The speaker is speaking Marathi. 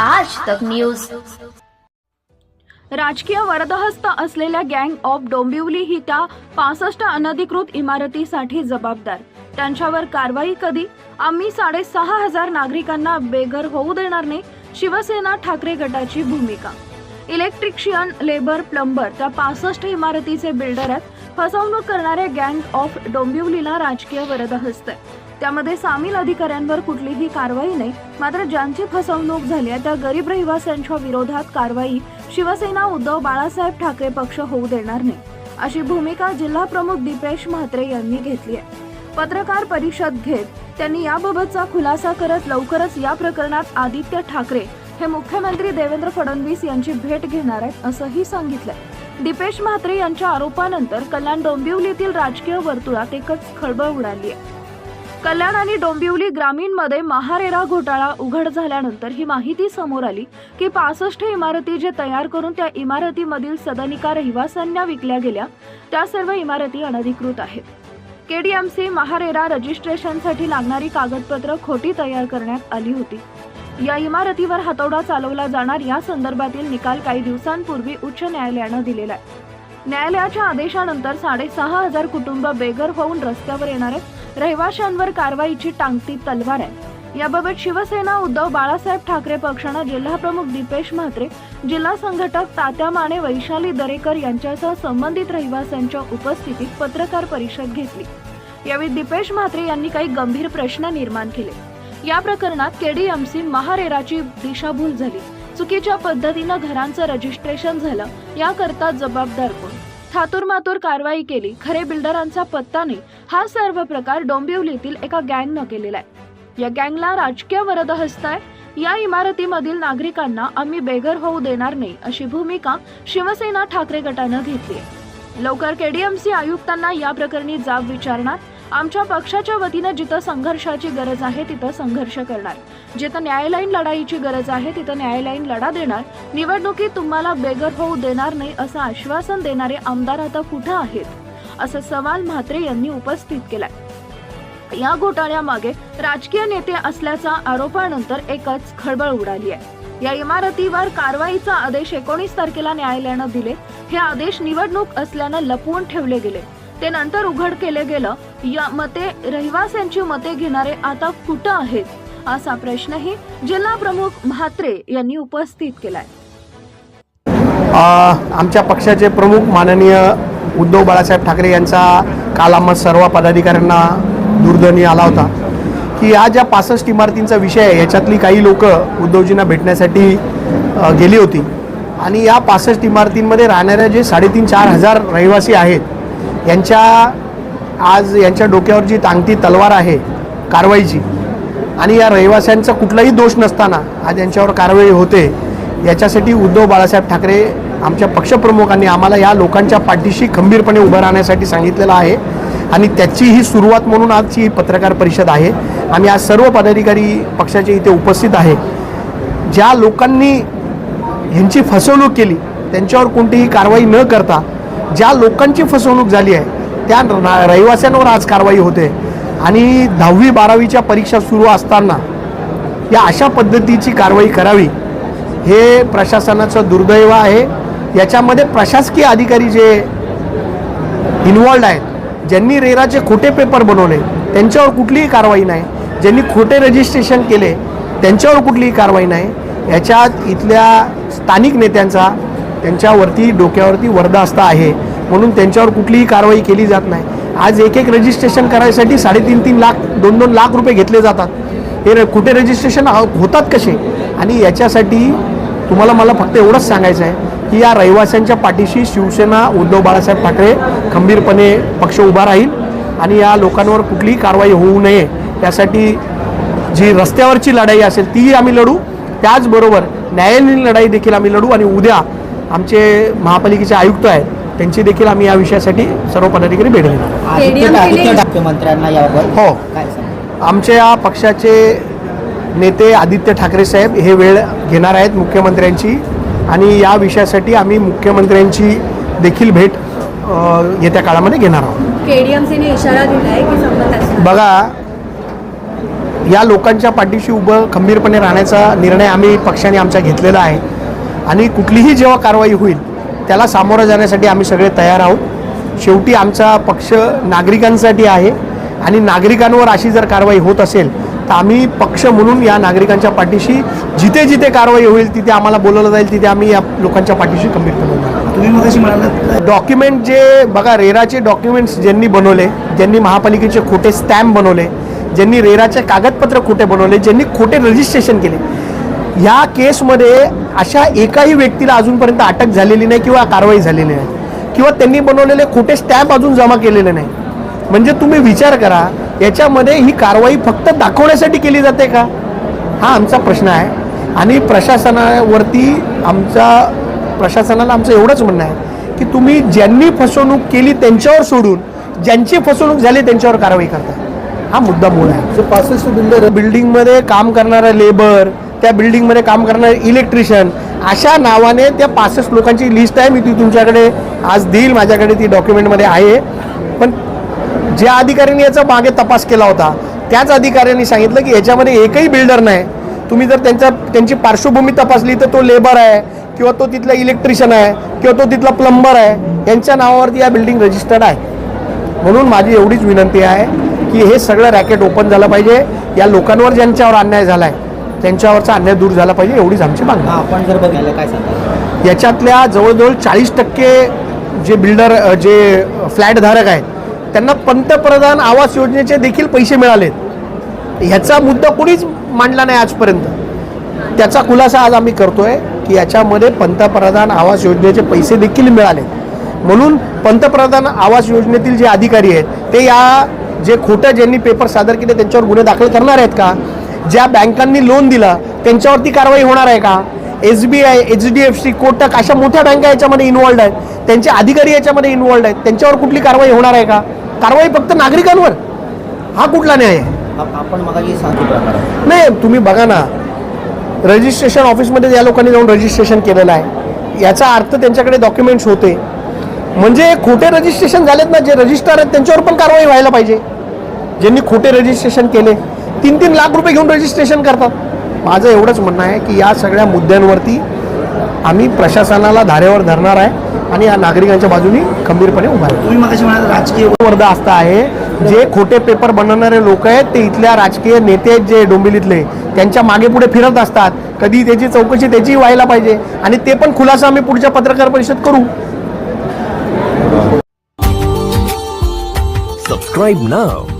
आज तक न्यूज. राजकीय वरदहस्त असलेल्या गँग ऑफ डोंबिवली ही त्या पासष्ट अनधिकृत इमारतीसाठी जबाबदार. त्यांच्यावर कारवाई कधी? आम्ही साडेसहा हजार नागरिकांना बेघर होऊ देणार नाही शिवसेना ठाकरे गटाची भूमिका. इलेक्ट्रिशियन लेबर प्लंबर त्या पासष्ट इमारतीचे बिल्डर आहेत. फसवणूक करणाऱ्या गँग ऑफ डोंबिवलीला राजकीय वरदहस्त आहे. त्यामध्ये सामील अधिकाऱ्यांवर कुठलीही कारवाई नाही. मात्र ज्यांची फसवणूक झाली आहे त्या गरीब रहिवाशांच्या विरोधात कारवाई शिवसेना उद्धव बाळासाहेब ठाकरे पक्ष होऊ देणार नाही. अशी भूमिका जिल्हा प्रमुख दीपेश म्हात्रे यांनी घेतली आहे. पत्रकार परिषद घेत त्यांनी याबाबतचा खुलासा करत लवकरच या प्रकरणात आदित्य ठाकरे हे मुख्यमंत्री देवेंद्र फडणवीस यांची भेट घेणार आहेत असंही सांगितलंय. दीपेश म्हात्रे यांच्या आरोपानंतर कल्याण डोंबिवलीतील राजकीय वर्तुळात एकच खळबळ उडाली आहे. कल्याण आणि डोंबिवली ग्रामीणमध्ये महारेरा घोटाळा उघड झाल्यानंतर ही माहिती समोर आली की पासष्ट इमारती जे तयार करून त्या इमारतीमधील सदनिका रहिवाशांना विकल्या गेल्या त्या सर्व इमारती अनधिकृत आहेत. केडीएमसी महारेरा रजिस्ट्रेशनसाठी लागणारी कागदपत्र खोटी तयार करण्यात आली होती. या इमारतीवर हातोडा चालवला जाणार या संदर्भातील निकाल काही दिवसांपूर्वी उच्च न्यायालयानं दिलेला आहे. न्यायालयाच्या आदेशानंतर साडेसहा हजार कुटुंब बेघर होऊन रस्त्यावर येणार आहेत. रहिवाशांवर कारवाईची टांगती तलवार आहे. याबाबत शिवसेना उद्धव बाळासाहेब ठाकरे पक्षानं जिल्हाप्रमुख दीपेश म्हात्रे जिल्हा संघटक तात्या माने वैशाली दरेकर यांच्यासह संबंधित रहिवाशांच्या उपस्थितीत पत्रकार परिषद घेतली. यावेळी दीपेश म्हात्रे यांनी काही गंभीर प्रश्न निर्माण केले. या प्रकरणात केडीएमसी महारेराची दिशाभूल झाली. चुकीच्या पद्धतीनं घरांचं रजिस्ट्रेशन झालं याकरता जबाबदार कोण? थातुरमातुर कारवाई केली खरे बिल्डरांचा पत्ता नाही हा सर्व प्रकार डोंबिवलीतील एका गँगनं केलेला आहे या गँगला राजकीय वरदहस्त आहे. या इमारतीमधील नागरिकांना आम्ही बेघर होऊ देणार नाही अशी भूमिका शिवसेना ठाकरे गटानं घेतली लवकर केडीएमसी आयुक्तांना या प्रकरणी जाब विचारणार आमच्या पक्षाच्या वतीनं जिथं संघर्षाची गरज आहे तिथं संघर्ष करणार. जिथं न्यायालयीन लढाईची गरज आहे तिथं न्यायालयीन लढा देणार. निवडणुकीत तुम्हाला बेघर होऊ देणार नाही असं आश्वासन देणारे आमदार आता कुठं आहेत? असा सवाल म्हात्रे यांनी उपस्थित केलाय. या घोटाळ्यामागे राजकीय नेते असल्याचा आरोपानंतर एकच खळबळ उडाली आहे. या इमारतीवर कारवाईचा आदेश एकोणीस तारखेला न्यायालयानं दिले. हे आदेश निवडणूक असल्यानं लपवून ठेवले गेले. ते नंतर उघड केले गेलं. या मते रहिवाशांची मते घेणारे आता कुठं आहेत? असा प्रश्नही जिल्हा प्रमुख म्हात्रे यांनी उपस्थित केलाय. आमच्या पक्षाचे प्रमुख माननीय उद्धव बाळासाहेब ठाकरे यांचा काल आम्हा सर्व पदाधिकाऱ्यांना दूरध्वनी आला होता की हा ज्या पासष्ट इमारतींचा विषय आहे याच्यातली काही लोक उद्धवजींना भेटण्यासाठी गेली होती. आणि या पासष्ट इमारतींमध्ये राहणाऱ्या जे साडेतीन चार हजार रहिवासी आहेत यांच्या आज यांच्या डोक्यावर जी टांगती तलवार आहे कारवाईची आणि या रहिवाशांचा कुठलाही दोष नसताना आज यांच्यावर कारवाई होते याच्यासाठी उद्धव बाळासाहेब ठाकरे आमच्या पक्षप्रमुखांनी आम्हाला या लोकांच्या पाठीशी खंबीरपणे उभं राहण्यासाठी सांगितलेलं आहे. आणि त्याची ही सुरुवात म्हणून आजची पत्रकार परिषद आहे. आम्ही आज सर्व पदाधिकारी पक्षाचे इथे उपस्थित आहे. ज्या लोकांनी ह्यांची फसवणूक केली त्यांच्यावर कोणतीही कारवाई न करता ज्या लोकांची फसवणूक झाली आहे त्या रहिवाशांवर आज कारवाई होते. आणि दहावी बारावीच्या परीक्षा सुरू असताना या अशा पद्धतीची कारवाई करावी हे प्रशासनाचं दुर्दैव आहे. याच्यामध्ये प्रशासकीय अधिकारी जे इन्वॉल्ड आहेत ज्यांनी रेराचे खोटे पेपर बनवले त्यांच्यावर कुठलीही कारवाई नाही. ज्यांनी खोटे रजिस्ट्रेशन केले त्यांच्यावर कुठलीही कारवाई नाही. याच्यात इथल्या स्थानिक नेत्यांचा त्यांच्यावरती डोक्यावरती वरदास्ता आहे. म्हणून त्यांच्यावर कुठलीही कारवाई केली जात नाही. आज एक एक रजिस्ट्रेशन करायसाठी साडेतीन तीन लाख दोन दोन लाख रुपये घेतले जातात. हे कुठे रजिस्ट्रेशन हो- होतात कसे? आणि याच्यासाठी तुम्हाला मला फक्त एवढंच सांगायचं आहे की या रहिवाशांच्या पाठीशी शिवसेना उद्धव बाळासाहेब ठाकरे खंबीरपणे पक्ष उभा राहील आणि या लोकांवर कुठलीही कारवाई होऊ नये. यासाठी जी रस्त्यावरची लढाई असेल तीही आम्ही लढू. त्याचबरोबर न्यायालयीन लढाई देखील आम्ही लढू आणि उद्या आमचे महापालिकेचे आयुक्त आहेत त्यांची देखील आम्ही या विषयासाठी सर्व पदाधिकारी भेट घेणार मंत्र्यांना याबाबत हो. आमच्या पक्षाचे नेते आदित्य ठाकरे साहेब हे वेळ घेणार आहेत मुख्यमंत्र्यांची आणि या विषयासाठी आम्ही मुख्यमंत्र्यांची देखील भेट येत्या काळामध्ये घेणार आहोत. केडीएमसीने इशारा दिलाय की संबंध बघा या लोकांच्या पाठीशी उभं खंबीरपणे राहण्याचा निर्णय आम्ही पक्षाने आमच्या घेतलेला आहे. आणि कुठलीही जेव्हा कारवाई होईल त्याला सामोरं जाण्यासाठी आम्ही सगळे तयार आहोत. शेवटी आमचा पक्ष नागरिकांसाठी आहे आणि नागरिकांवर अशी जर कारवाई होत असेल तर आम्ही पक्ष म्हणून या नागरिकांच्या पाठीशी जिथे जिथे कारवाई होईल तिथे आम्हाला बोलवलं जाईल तिथे आम्ही या लोकांच्या पाठीशी म्हणालात डॉक्युमेंट जे बघा रेराचे डॉक्युमेंट्स ज्यांनी बनवले ज्यांनी महापालिकेचे खोटे स्टॅम्प बनवले ज्यांनी रेराचे कागदपत्र खोटे बनवले ज्यांनी खोटे रजिस्ट्रेशन केले ह्या केसमध्ये अशा एकाही व्यक्तीला अजूनपर्यंत अटक झालेली नाही किंवा कारवाई झालेली नाही. किंवा त्यांनी बनवलेले खोटे स्टॅम्प अजून जमा केलेले नाही. म्हणजे तुम्ही विचार करा याच्यामध्ये ही कारवाई फक्त दाखवण्यासाठी केली जाते का? हा आमचा प्रश्न आहे. आणि प्रशासनावरती आमचा प्रशासनाला आमचं एवढंच म्हणणं आहे की तुम्ही ज्यांनी फसवणूक केली त्यांच्यावर सोडून ज्यांची फसवणूक झाली त्यांच्यावर कारवाई करता. हा मुद्दा मूळ आहे. जो पासष्ट बिल्डर बिल्डिंगमध्ये काम करणारा लेबर त्या बिल्डिंगमध्ये काम करणारे इलेक्ट्रिशियन अशा नावाने त्या पासष्ट लोकांची लिस्ट आहे. मी ती तुमच्याकडे आज देईल माझ्याकडे ती डॉक्युमेंटमध्ये आहे. पण ज्या अधिकाऱ्यांनी याचा मागे तपास केला होता त्याच अधिकाऱ्यांनी सांगितलं की याच्यामध्ये एकही बिल्डर नाही. तुम्ही जर त्यांचा त्यांची पार्श्वभूमी तपासली तर तो लेबर आहे किंवा तो तिथला इलेक्ट्रिशियन आहे किंवा तो तिथला प्लंबर आहे यांच्या नावावरती या बिल्डिंग रजिस्टर्ड आहे. म्हणून माझी एवढीच विनंती आहे. की हे सगळं रॅकेट ओपन झालं पाहिजे. या लोकांवर ज्यांच्यावर अन्याय झाला आहे त्यांच्यावरचा अन्याय दूर झाला पाहिजे एवढीच आमची मागणी. आपण जर बघायला काय सांगा याच्यातल्या जवळजवळ चाळीस टक्के जे बिल्डर जे फ्लॅटधारक आहेत त्यांना पंतप्रधान आवास योजनेचे देखील पैसे मिळालेत. ह्याचा मुद्दा कोणीच मांडला नाही आजपर्यंत. त्याचा खुलासा आज आम्ही करतोय की याच्यामध्ये पंतप्रधान आवास योजनेचे पैसे देखील मिळाले म्हणून पंतप्रधान आवास योजनेतील जे अधिकारी आहेत ते या जे खोटं ज्यांनी पेपर सादर केले त्यांच्यावर गुन्हे दाखल करणार आहेत का? ज्या बँकांनी लोन दिलं त्यांच्यावरती कारवाई होणार आहे का? S B I H D F C Kotak अशा मोठ्या बँका याच्यामध्ये इन्वॉल्ड आहेत. त्यांचे अधिकारी याच्यामध्ये इन्वॉल्ड आहेत. त्यांच्यावर कुठली कारवाई होणार आहे का? कारवाई फक्त नागरिकांवर? हा कुठला न्याय आहे? आप- आपण नाही तुम्ही बघा ना. रजिस्ट्रेशन ऑफिसमध्ये या लोकांनी जाऊन रजिस्ट्रेशन केलेलं आहे. याचा अर्थ त्यांच्याकडे डॉक्युमेंट्स होते. म्हणजे खोटे रजिस्ट्रेशन झालेत ना जे रजिस्टर आहेत त्यांच्यावर पण कारवाई व्हायला पाहिजे. ज्यांनी खोटे रजिस्ट्रेशन केले तीन तीन लाख रुपये घेऊन रजिस्ट्रेशन करतात. माझं एवढंच म्हणणं आहे की या सगळ्या मुद्द्यांवरती आम्ही प्रशासनाला धारेवर धरणार आहे आणि या नागरिकांच्या बाजूनी खंबीरपणे उभा म्हणाल राजकीय वर्ध असता आहे जे खोटे पेपर बनवणारे लोक आहेत ते इथल्या राजकीय नेते आहेत जे डोंबिवलीतले त्यांच्या मागे पुढे फिरत असतात. कधी त्याची चौकशी त्याची व्हायला पाहिजे आणि ते पण खुलासा आम्ही पुढच्या पत्रकार परिषद करू. Subscribe now